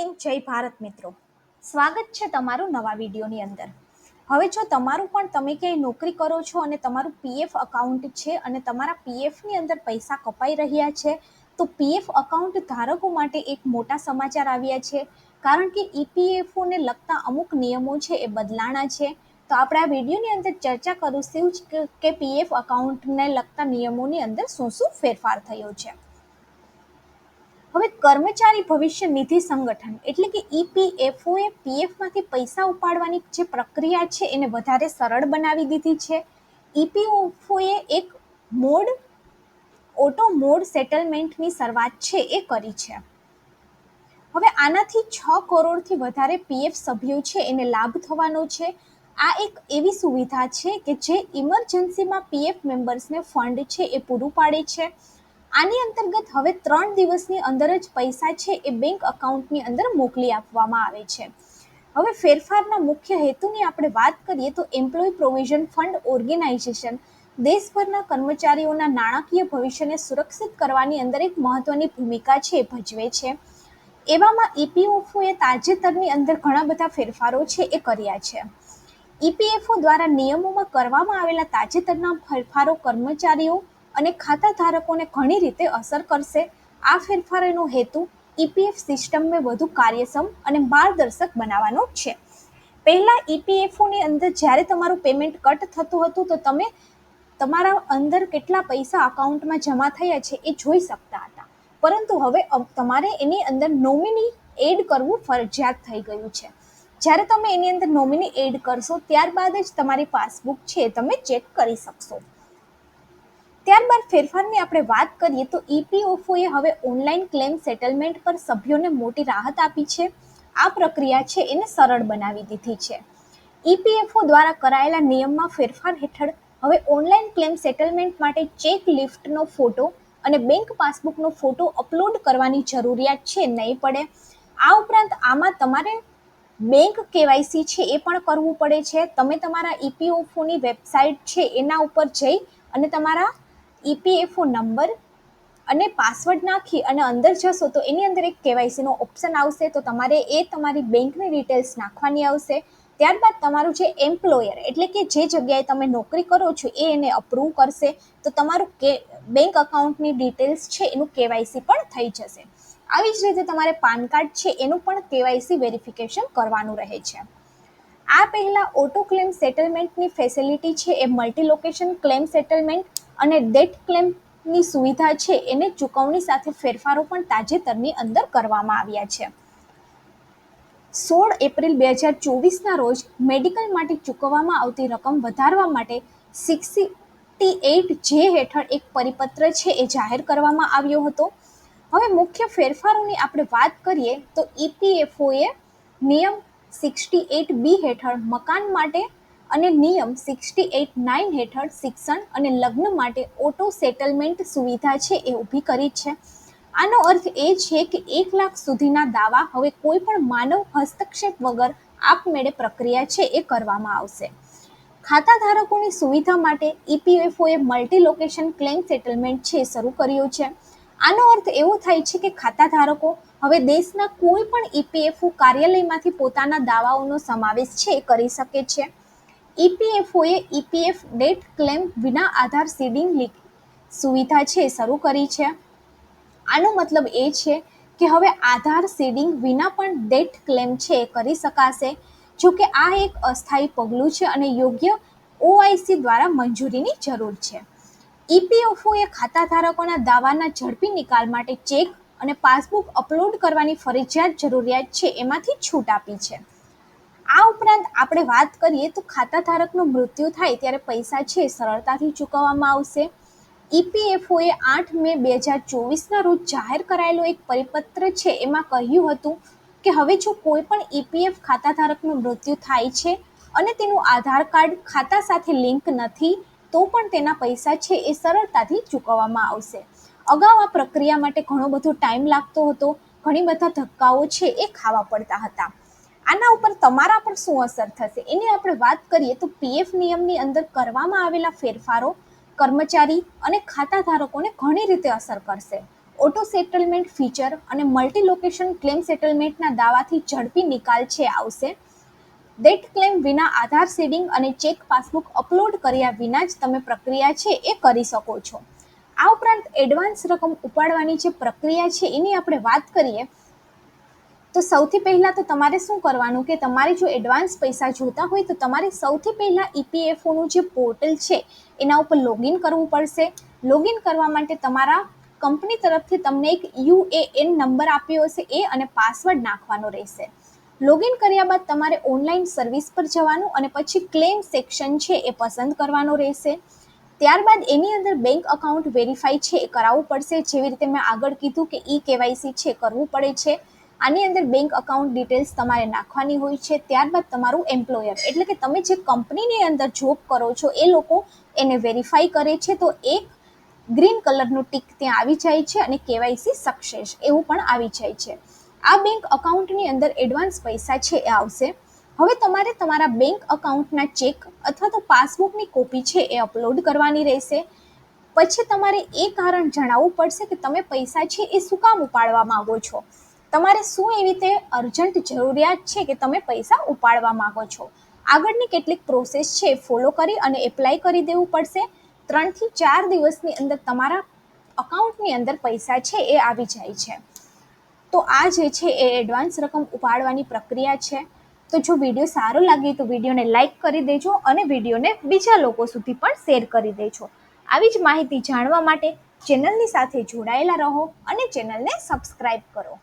હિન્દ, જય ભારત મિત્રો. સ્વાગત છે તમારું નવા વિડીયોની અંદર. હવે જો તમારું પણ તમે ક્યાંય નોકરી કરો છો અને તમારું પીએફ અકાઉન્ટ છે અને તમારા પીએફની અંદર પૈસા કપાઈ રહ્યા છે, તો પીએફ અકાઉન્ટ ધારકો માટે એક મોટા સમાચાર આવ્યા છે. કારણ કે ઈપીએફઓને લગતા અમુક નિયમો છે એ બદલાણા છે. તો આપણે આ વિડીયોની અંદર ચર્ચા કરીશું જ કે- કે પીએફ અકાઉન્ટને લગતા નિયમોની અંદર શું શું ફેરફાર થયો છે. હવે કર્મચારી ભવિષ્ય નિધિ સંગઠન એટલે કે ઈપીએફઓ એ પીએફમાંથી પૈસા ઉપાડવાની જે પ્રક્રિયા છે એને વધારે સરળ બનાવી દીધી છે. ઈપીએફઓ એ એક મોડ, ઓટો મોડ સેટલમેન્ટની શરૂઆત છે એ કરી છે. હવે આનાથી છ કરોડથી વધારે પીએફ સભ્યો છે એને લાભ થવાનો છે. આ એક એવી સુવિધા છે કે જે ઇમરજન્સીમાં પીએફ મેમ્બર્સને ફંડ છે એ પૂરું પાડે છે. આની અંતર્ગત હવે ત્રણ દિવસની અંદર જ પૈસા છે એ બેંક અકાઉન્ટની અંદર મોકલી આપવામાં આવે છે. હવે ફેરફારના મુખ્ય હેતુની આપણે વાત કરીએ તો એમ્પ્લોય પ્રોવિઝન ફંડ ઓર્ગેનાઇઝેશન દેશભરના કર્મચારીઓના નાણાકીય ભવિષ્યને સુરક્ષિત કરવાની અંદર એક મહત્વની ભૂમિકા છે ભજવે છે. એવામાં ઈપીએફઓએ તાજેતરની અંદર ઘણા બધા ફેરફારો છે એ કર્યા છે. ઈપીએફઓ દ્વારા નિયમોમાં કરવામાં આવેલા તાજેતરના ફેરફારો કર્મચારીઓ અને ખાતા ધારકોને ઘણી રીતે અસર કરશે. આ ફેરફારોનો હેતુ ઈપીએફ સિસ્ટમને વધુ કાર્યક્ષમ અને પારદર્શક બનાવવાનો છે. પહેલાં ઈપીએફઓની અંદર જ્યારે તમારું પેમેન્ટ કટ થતું હતું તો તમે તમારા અંદર કેટલા પૈસા અકાઉન્ટમાં જમા થયા છે એ જોઈ શકતા હતા. પરંતુ હવે તમારે એની અંદર નોમિની એડ કરવું ફરજિયાત થઈ ગયું છે. જ્યારે તમે એની અંદર નોમિની એડ કરશો, ત્યારબાદ જ તમારી પાસબુક છે તમે ચેક કરી શકશો. ત્યારબાદ ફેરફારની આપણે વાત કરીએ તો ઈપીએફઓએ હવે ઓનલાઈન ક્લેમ સેટલમેન્ટ પર સભ્યોને મોટી રાહત આપી છે. આ પ્રક્રિયા છે એને સરળ બનાવી દીધી છે. ઈપીએફઓ દ્વારા કરાયેલા નિયમમાં ફેરફાર હેઠળ હવે ઓનલાઈન ક્લેમ સેટલમેન્ટ માટે ચેક લિફ્ટનો ફોટો અને બેંક પાસબુકનો ફોટો અપલોડ કરવાની જરૂરિયાત છે નહીં પડે. આ ઉપરાંત આમાં તમારે બેંક કેવાયસી છે એ પણ કરવું પડે છે. તમે તમારા ઈપીએફઓની વેબસાઇટ છે એના ઉપર જઈ અને તમારા ઈપીએફઓ નંબર અને પાસવર્ડ નાખી અને અંદર જશો તો એની અંદર એક કેવાયસીનો ઓપ્શન આવશે. તો તમારે એ તમારી બેંકની ડિટેલ્સ નાખવાની આવશે. ત્યારબાદ તમારું જે એમ્પ્લોયર એટલે કે જે જગ્યાએ તમે નોકરી કરો છો એ એને અપ્રૂવ કરશે. તો તમારું કે બેંક અકાઉન્ટની ડિટેલ્સ છે એનું કેવાયસી પણ થઈ જશે. આવી જ રીતે તમારે પાન કાર્ડ છે એનું પણ કેવાયસી વેરિફિકેશન કરવાનું રહે છે. આ પહેલાં ઓટો ક્લેમ સેટલમેન્ટની ફેસિલિટી છે. એ મલ્ટી લોકેશન ક્લેમ સેટલમેન્ટ અને ડેટ ક્લેમની સુવિધા છે એને ચૂકવણી સાથે ફેરફારો પણ તાજેતરની અંદર કરવામાં આવ્યા છે. સોળ એપ્રિલ બે હજાર ચોવીસના રોજ મેડિકલ માટે ચૂકવવામાં આવતી રકમ વધારવા માટે સિક્સટી એઇટ જે હેઠળ એક પરિપત્ર છે એ જાહેર કરવામાં આવ્યો હતો. હવે મુખ્ય ફેરફારોની આપણે વાત કરીએ તો ઈપીએફઓએ નિયમ સિક્સટી એઇટ બી હેઠળ મકાન માટે અને નિયમ સિક્સટી એઇટ નાઇન હેઠળ શિક્ષણ અને લગ્ન માટે ઓટો સેટલમેન્ટ સુવિધા છે એ ઊભી કરી છે. આનો અર્થ એ છે કે એક લાખ સુધીના દાવા હવે કોઈ પણ માનવ હસ્તક્ષેપ વગર આપમેળે પ્રક્રિયા છે એ કરવામાં આવશે. ખાતા ધારકોની સુવિધા માટે ઈપીએફઓએ મલ્ટી લોકેશન ક્લેમ સેટલમેન્ટ છે શરૂ કર્યું છે. આનો અર્થ એવો થાય છે કે ખાતા ધારકો હવે દેશના કોઈ પણ ઈપીએફઓ કાર્યાલયમાંથી પોતાના દાવાઓનો સમાવેશ છે એ કરી શકે છે. ઈપીએફઓએ ઈપીએફ ડેટ ક્લેમ વિના આધાર સીડિંગ સુવિધા છે, શરૂ કરી છે. આનો મતલબ એ છે કે હવે આધાર સીડિંગ વિના પણ ડેટ ક્લેમ છે, કરી શકાશે. જો કે આ એક અસ્થાયી પગલું છે અને યોગ્ય ઓઆઈસી દ્વારા મંજૂરીની જરૂર છે. ઈપીએફઓએ ખાતા ધારકોના દાવાના ઝડપી નિકાલ માટે ચેક અને પાસબુક અપલોડ કરવાની ફરજિયાત જરૂરિયાત છે, એમાંથી છૂટ આપી છે. આ ઉપરાંત આપણે વાત કરીએ તો ખાતા ધારકનું મૃત્યુ થાય ત્યારે પૈસા છે સરળતાથી ચૂકવવામાં આવશે. ઈપીએફઓએ આઠ મે બે હજાર ચોવીસના રોજ જાહેર કરાયેલો એક પરિપત્ર છે એમાં કહ્યું હતું કે હવે જો કોઈ પણ ઈપીએફ ખાતાધારકનું મૃત્યુ થાય છે અને તેનું આધાર કાર્ડ ખાતા સાથે લિંક નથી, તો પણ તેના પૈસા છે એ સરળતાથી ચૂકવવામાં આવશે. અગાઉ આ પ્રક્રિયા માટે ઘણો બધો ટાઈમ લાગતો હતો, ઘણી બધા ધક્કાઓ છે એ ખાવા પડતા હતા. આના ઉપર તમારા પર શું અસર થશે? એની આપણે વાત કરીએ તો પીએફ નિયમની અંદર કરવામાં આવેલા ફેરફારો કર્મચારી અને ખાતા ધારકોને ઘણી રીતે અસર કરશે. ઓટો સેટલમેન્ટ ફીચર અને મલ્ટી લોકેશન ક્લેમ સેટલમેન્ટના દાવાથી ઝડપી નિકાલ છે, આવશે. ડેટ ક્લેમ વિના આધાર સીડિંગ અને ચેક પાસબુક અપલોડ કર્યા વિના જ તમે પ્રક્રિયા છે એ કરી શકો છો. આ ઉપરાંત એડવાન્સ રકમ ઉપાડવાની જે પ્રક્રિયા છે, એની આપણે વાત કરીએ તો સૌથી પહેલાં તો તમારે શું કરવાનું કે તમારે જો એડવાન્સ પૈસા જોતા હોય તો તમારે સૌથી પહેલાં ઈપીએફઓનું જે પોર્ટલ છે, એના ઉપર લોગિન કરવું પડશે. લોગિન કરવા માટે તમારા કંપની તરફથી તમને એક યુએએન નંબર આપ્યો હશે, એ અને પાસવર્ડ નાખવાનો રહેશે. લોગિન કર્યા બાદ તમારે ઓનલાઈન સર્વિસ પર જવાનું અને પછી ક્લેમ સેક્શન છે એ પસંદ કરવાનો રહેશે. ત્યારબાદ એની અંદર બેંક અકાઉન્ટ વેરીફાઈ છે એ કરાવવું પડશે. જેવી રીતે મેં આગળ કીધું કે ઈ કેવાયસી છે કરવું પડે છે. આની અંદર બેંક અકાઉન્ટ ડિટેલ્સ તમારે નાખવાની હોય છે, ત્યારબાદ તમારું એમ્પ્લોયર એટલે કે તમે જે કંપનીની અંદર જોબ કરો છો, એ લોકો એને વેરીફાઈ કરે છે, તો એક ગ્રીન કલરનું ટીક ત્યાં આવી જાય છે અને કેવાયસી સક્સેસ એવું પણ આવી જાય છે. આ બેંક અકાઉન્ટની અંદર એડવાન્સ પૈસા છે એ આવશે. હવે તમારે તમારા બેંક અકાઉન્ટના ચેક અથવા તો પાસબુકની કોપી છે એ અપલોડ કરવાની રહેશે. પછી તમારે એ કારણ જણાવવું પડશે કે તમે પૈસા છે એ શું કામ ઉપાડવા માગો છો? તમારે શું એવી રીતે અર્જન્ટ જરૂરિયાત છે કે તમે પૈસા ઉપાડવા માંગો છો? આગળની કેટલીક પ્રોસેસ છે ફોલો કરી અને એપ્લાય કરી દેવું પડશે. ત્રણથી ચાર દિવસની અંદર તમારા અકાઉન્ટની અંદર પૈસા છે એ આવી જાય છે. તો આ જે છે એ એડવાન્સ રકમ ઉપાડવાની પ્રક્રિયા છે. તો જો વીડિયો સારો લાગે તો વિડીયોને લાઇક કરી દેજો અને વિડીયોને બીજા લોકો સુધી પણ શેર કરી દેજો. આવી જ માહિતી જાણવા માટે ચેનલની સાથે જોડાયેલા રહો અને ચેનલને સબસ્ક્રાઈબ કરો.